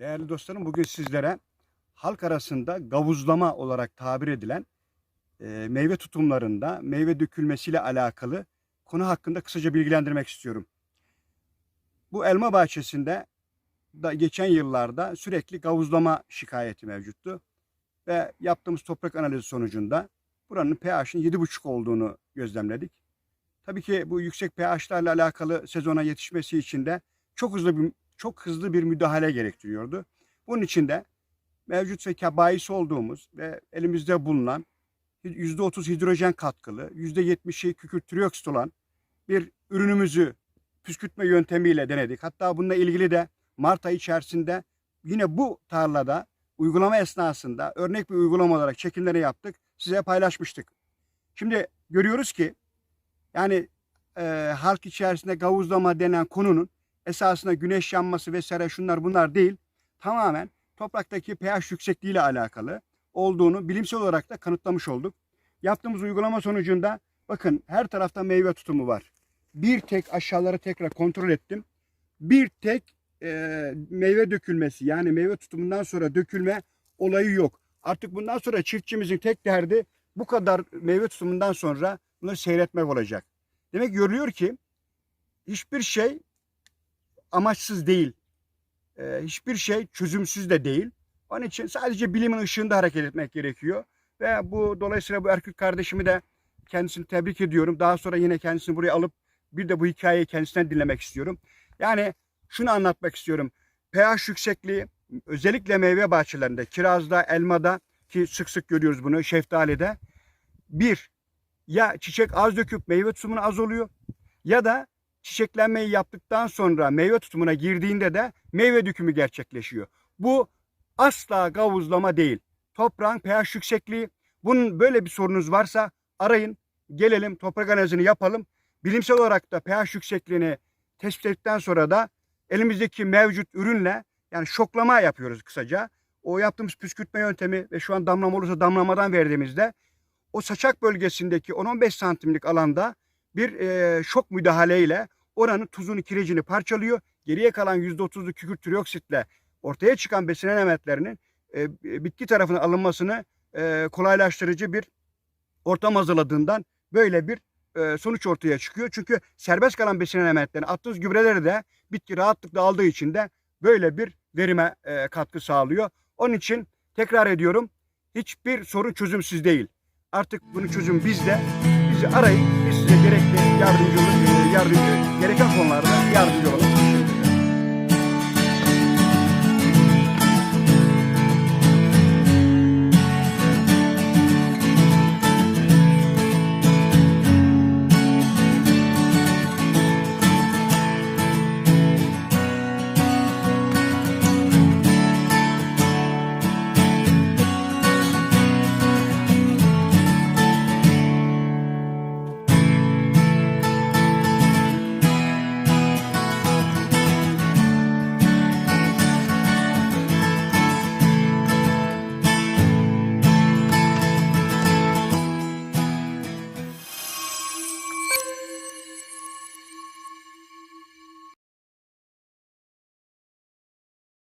Değerli dostlarım bugün sizlere halk arasında gavuzlama olarak tabir edilen e, meyve tutumlarında meyve dökülmesiyle alakalı konu hakkında kısaca bilgilendirmek istiyorum. Bu elma bahçesinde da geçen yıllarda sürekli gavuzlama şikayeti mevcuttu. Ve yaptığımız toprak analizi sonucunda buranın pH'in 7,5 olduğunu gözlemledik. Tabii ki bu yüksek pH'larla alakalı sezona yetişmesi için de çok hızlı bir çok hızlı bir müdahale gerektiriyordu. Bunun için de mevcut ve kabayisi olduğumuz ve elimizde bulunan %30 hidrojen katkılı, %70'i kükürt trioksit olan bir ürünümüzü püskürtme yöntemiyle denedik. Hatta bununla ilgili de Mart ayı içerisinde yine bu tarlada uygulama esnasında örnek bir uygulama olarak çekimleri yaptık. Size paylaşmıştık. Şimdi görüyoruz ki yani e, halk içerisinde gavuzlama denen konunun esasında güneş yanması vesaire şunlar bunlar değil. Tamamen topraktaki pH yüksekliği ile alakalı olduğunu bilimsel olarak da kanıtlamış olduk. Yaptığımız uygulama sonucunda bakın her tarafta meyve tutumu var. Bir tek aşağıları tekrar kontrol ettim. Bir tek e, meyve dökülmesi yani meyve tutumundan sonra dökülme olayı yok. Artık bundan sonra çiftçimizin tek derdi bu kadar meyve tutumundan sonra bunları seyretmek olacak. Demek görülüyor ki hiçbir şey amaçsız değil. Ee, hiçbir şey çözümsüz de değil. Onun için sadece bilimin ışığında hareket etmek gerekiyor. Ve bu dolayısıyla bu Erkük kardeşimi de kendisini tebrik ediyorum. Daha sonra yine kendisini buraya alıp bir de bu hikayeyi kendisinden dinlemek istiyorum. Yani şunu anlatmak istiyorum. pH yüksekliği özellikle meyve bahçelerinde, kirazda, elmada ki sık sık görüyoruz bunu, şeftalide. Bir, ya çiçek az döküp meyve tutumunu az oluyor ya da çiçeklenmeyi yaptıktan sonra meyve tutumuna girdiğinde de meyve dökümü gerçekleşiyor. Bu asla gavuzlama değil. Toprağın pH yüksekliği. Bunun böyle bir sorunuz varsa arayın. Gelelim toprak analizini yapalım. Bilimsel olarak da pH yüksekliğini tespit ettikten sonra da elimizdeki mevcut ürünle yani şoklama yapıyoruz kısaca. O yaptığımız püskürtme yöntemi ve şu an damlama olursa damlamadan verdiğimizde o saçak bölgesindeki 10-15 santimlik alanda bir e, şok müdahaleyle oranın tuzunu, kirecini parçalıyor. Geriye kalan %30'lu kükürt trioksitle ortaya çıkan besin elementlerinin e, bitki tarafına alınmasını e, kolaylaştırıcı bir ortam hazırladığından böyle bir e, sonuç ortaya çıkıyor. Çünkü serbest kalan besin elementlerini attığınız gübreleri de bitki rahatlıkla aldığı için de böyle bir verime e, katkı sağlıyor. Onun için tekrar ediyorum hiçbir sorun çözümsüz değil. Artık bunun çözümü bizde. Bizi arayın. Biz size gerekli yardımcı, yardımcı gereken konularda yardımcı olalım.